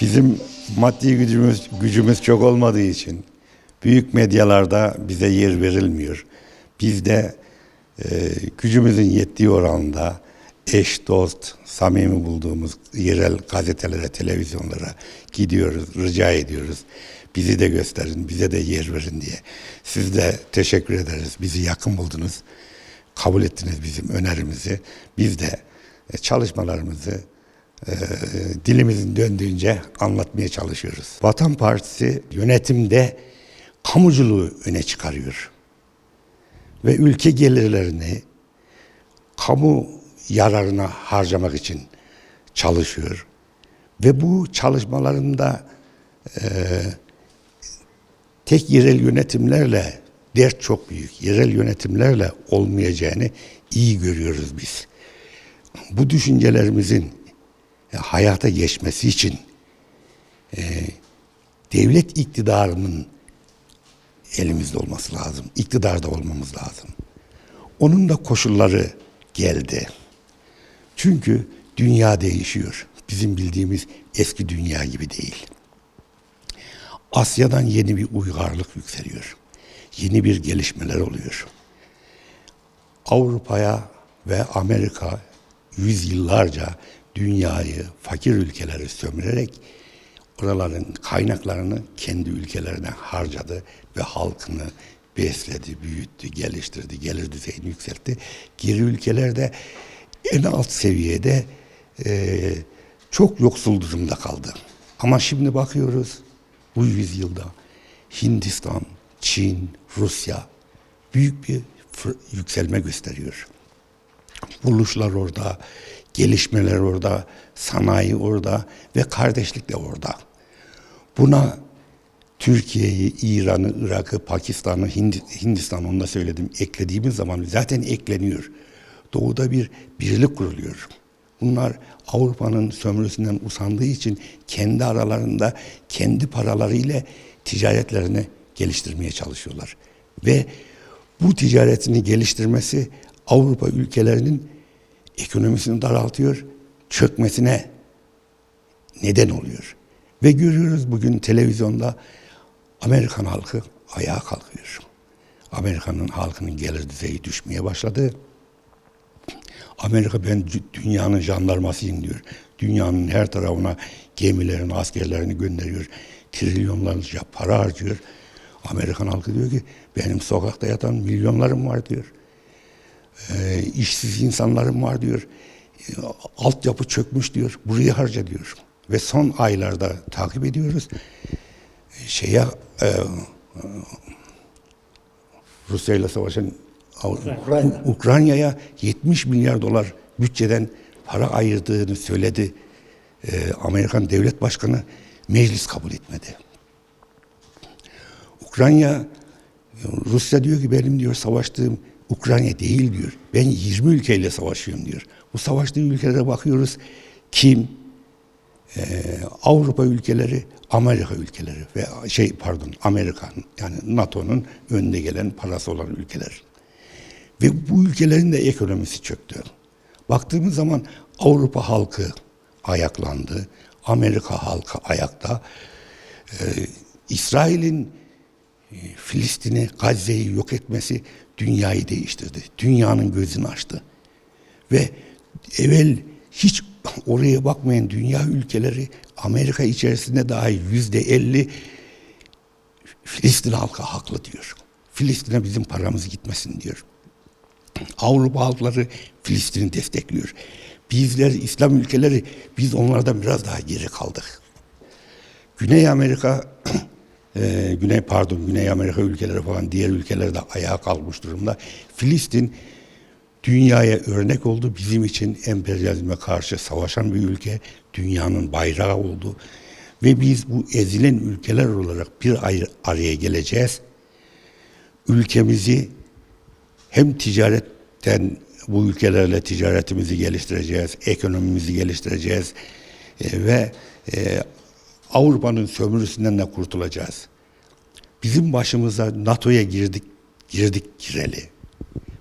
Bizim maddi gücümüz gücümüz çok olmadığı için büyük medyalarda bize yer verilmiyor. Biz de e, gücümüzün yettiği oranda eş, dost, samimi bulduğumuz yerel gazetelere, televizyonlara gidiyoruz, rica ediyoruz. Bizi de gösterin, bize de yer verin diye. Siz de teşekkür ederiz. Bizi yakın buldunuz. Kabul ettiniz bizim önerimizi. Biz de e, çalışmalarımızı e, dilimizin döndüğünce anlatmaya çalışıyoruz. Vatan Partisi yönetimde kamuculuğu öne çıkarıyor. Ve ülke gelirlerini kamu yararına harcamak için çalışıyor. Ve bu çalışmalarında e, tek yerel yönetimlerle dert çok büyük. Yerel yönetimlerle olmayacağını iyi görüyoruz biz. Bu düşüncelerimizin hayata geçmesi için e, devlet iktidarının elimizde olması lazım. İktidarda olmamız lazım. Onun da koşulları geldi. Çünkü dünya değişiyor. Bizim bildiğimiz eski dünya gibi değil. Asya'dan yeni bir uygarlık yükseliyor. Yeni bir gelişmeler oluyor. Avrupa'ya ve Amerika yüzyıllarca dünyayı, fakir ülkeleri sömürerek oraların kaynaklarını kendi ülkelerine harcadı ve halkını besledi, büyüttü, geliştirdi, gelir düzeyini yükseltti. Geri ülkelerde en alt seviyede e, çok yoksul durumda kaldı. Ama şimdi bakıyoruz bu yüzyılda Hindistan, Çin, Rusya büyük bir yükselme gösteriyor. Buluşlar orada, gelişmeler orada, sanayi orada ve kardeşlik de orada. Buna Türkiye'yi, İran'ı, Irak'ı, Pakistan'ı, Hindi- Hindistan'ı onu da söyledim. Eklediğimiz zaman zaten ekleniyor. Doğuda bir birlik kuruluyor. Bunlar Avrupa'nın sömürüsünden usandığı için kendi aralarında kendi paralarıyla ticaretlerini geliştirmeye çalışıyorlar. Ve bu ticaretini geliştirmesi Avrupa ülkelerinin ekonomisini daraltıyor, çökmesine neden oluyor. Ve görüyoruz bugün televizyonda Amerikan halkı ayağa kalkıyor. Amerika'nın halkının gelir düzeyi düşmeye başladı. Amerika ben dünyanın jandarmasıyım diyor. Dünyanın her tarafına gemilerini, askerlerini gönderiyor. Trilyonlarca para harcıyor. Amerikan halkı diyor ki benim sokakta yatan milyonlarım var diyor. Ee, işsiz insanlarım var diyor. Ee, altyapı çökmüş diyor. Burayı harca diyor. Ve son aylarda takip ediyoruz. Ee, Şeye e, e, Rusya ile savaşan Ukrayna. Ukrayna'ya 70 milyar dolar bütçeden para ayırdığını söyledi. Ee, Amerikan Devlet Başkanı meclis kabul etmedi. Ukrayna Rusya diyor ki benim diyor savaştığım Ukrayna değil diyor. Ben 20 ülkeyle savaşıyorum diyor. Bu savaştığı ülkelere bakıyoruz. Kim? Ee, Avrupa ülkeleri, Amerika ülkeleri ve şey pardon Amerikan yani NATO'nun önde gelen parası olan ülkeler. Ve bu ülkelerin de ekonomisi çöktü. Baktığımız zaman Avrupa halkı ayaklandı. Amerika halkı ayakta. Ee, İsrail'in Filistin'i, Gazze'yi yok etmesi dünyayı değiştirdi. Dünyanın gözünü açtı. Ve evvel hiç oraya bakmayan dünya ülkeleri Amerika içerisinde dahi yüzde elli Filistin halkı haklı diyor. Filistin'e bizim paramız gitmesin diyor. Avrupa halkları Filistin'i destekliyor. Bizler İslam ülkeleri biz onlardan biraz daha geri kaldık. Güney Amerika e, Güney pardon Güney Amerika ülkeleri falan diğer ülkeler de ayağa kalkmış durumda. Filistin dünyaya örnek oldu. Bizim için emperyalizme karşı savaşan bir ülke. Dünyanın bayrağı oldu. Ve biz bu ezilen ülkeler olarak bir ay- araya geleceğiz. Ülkemizi hem ticaretten bu ülkelerle ticaretimizi geliştireceğiz, ekonomimizi geliştireceğiz e, ve e, Avrupa'nın sömürüsünden de kurtulacağız. Bizim başımıza NATO'ya girdik, girdik gireli.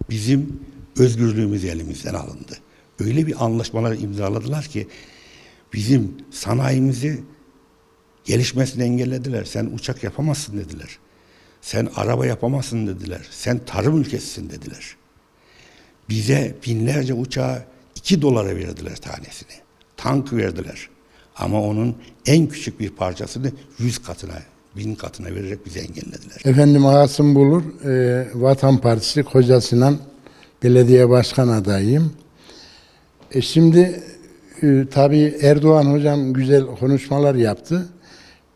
Bizim özgürlüğümüz elimizden alındı. Öyle bir anlaşmalar imzaladılar ki bizim sanayimizi Gelişmesini engellediler. Sen uçak yapamazsın dediler. Sen araba yapamazsın dediler. Sen tarım ülkesisin dediler. Bize binlerce uçağı 2 dolara verdiler tanesini. Tank verdiler. Ama onun en küçük bir parçasını 100 katına, 1000 katına vererek bizi engellediler. Efendim Asım Bulur, e, Vatan Partisi Koca Sinan Belediye Başkan adayıyım. E şimdi e, tabii Erdoğan hocam güzel konuşmalar yaptı.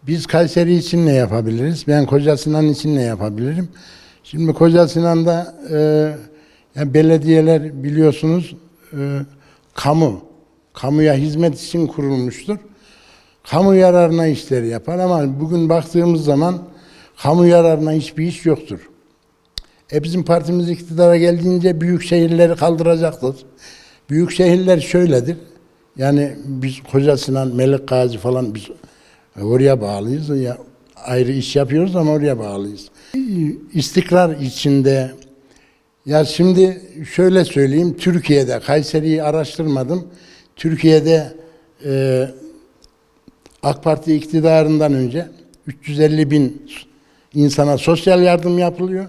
Biz Kayseri için ne yapabiliriz? Ben Koca Sinan için ne yapabilirim? Şimdi Koca Sinan'da e, yani belediyeler biliyorsunuz e, kamu, kamuya hizmet için kurulmuştur. Kamu yararına işleri yapar ama bugün baktığımız zaman kamu yararına hiçbir iş yoktur. E bizim partimiz iktidara geldiğince büyük şehirleri kaldıracaktır. Büyük şehirler şöyledir. Yani biz Koca Sinan, Melik Gazi falan biz oraya bağlıyız. Ya ayrı iş yapıyoruz ama oraya bağlıyız. İstikrar içinde ya şimdi şöyle söyleyeyim. Türkiye'de Kayseri'yi araştırmadım. Türkiye'de e, AK Parti iktidarından önce 350 bin insana sosyal yardım yapılıyor.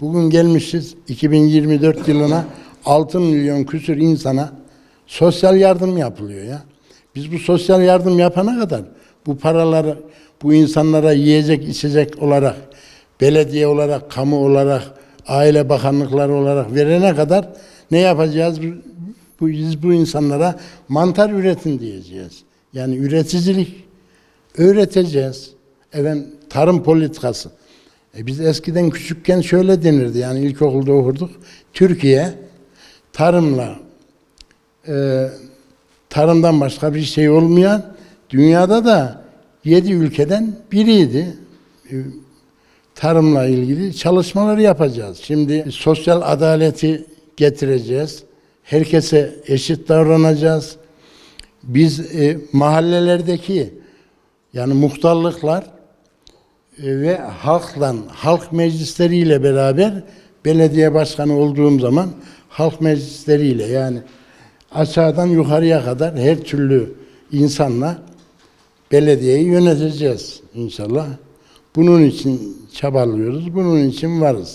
Bugün gelmişiz 2024 yılına 6 milyon küsür insana sosyal yardım yapılıyor ya. Biz bu sosyal yardım yapana kadar bu paraları bu insanlara yiyecek içecek olarak belediye olarak, kamu olarak, aile bakanlıkları olarak verene kadar ne yapacağız? Biz bu insanlara mantar üretin diyeceğiz. Yani üreticilik öğreteceğiz. Efendim tarım politikası. E biz eskiden küçükken şöyle denirdi yani ilkokulda okurduk. Türkiye tarımla e, tarımdan başka bir şey olmayan dünyada da yedi ülkeden biriydi. E, tarımla ilgili çalışmaları yapacağız. Şimdi sosyal adaleti getireceğiz. Herkese eşit davranacağız. Biz e, mahallelerdeki yani muhtarlıklar e, ve halkla, halk meclisleriyle beraber belediye başkanı olduğum zaman halk meclisleriyle yani aşağıdan yukarıya kadar her türlü insanla belediyeyi yöneteceğiz inşallah. Bunun için çabalıyoruz, bunun için varız.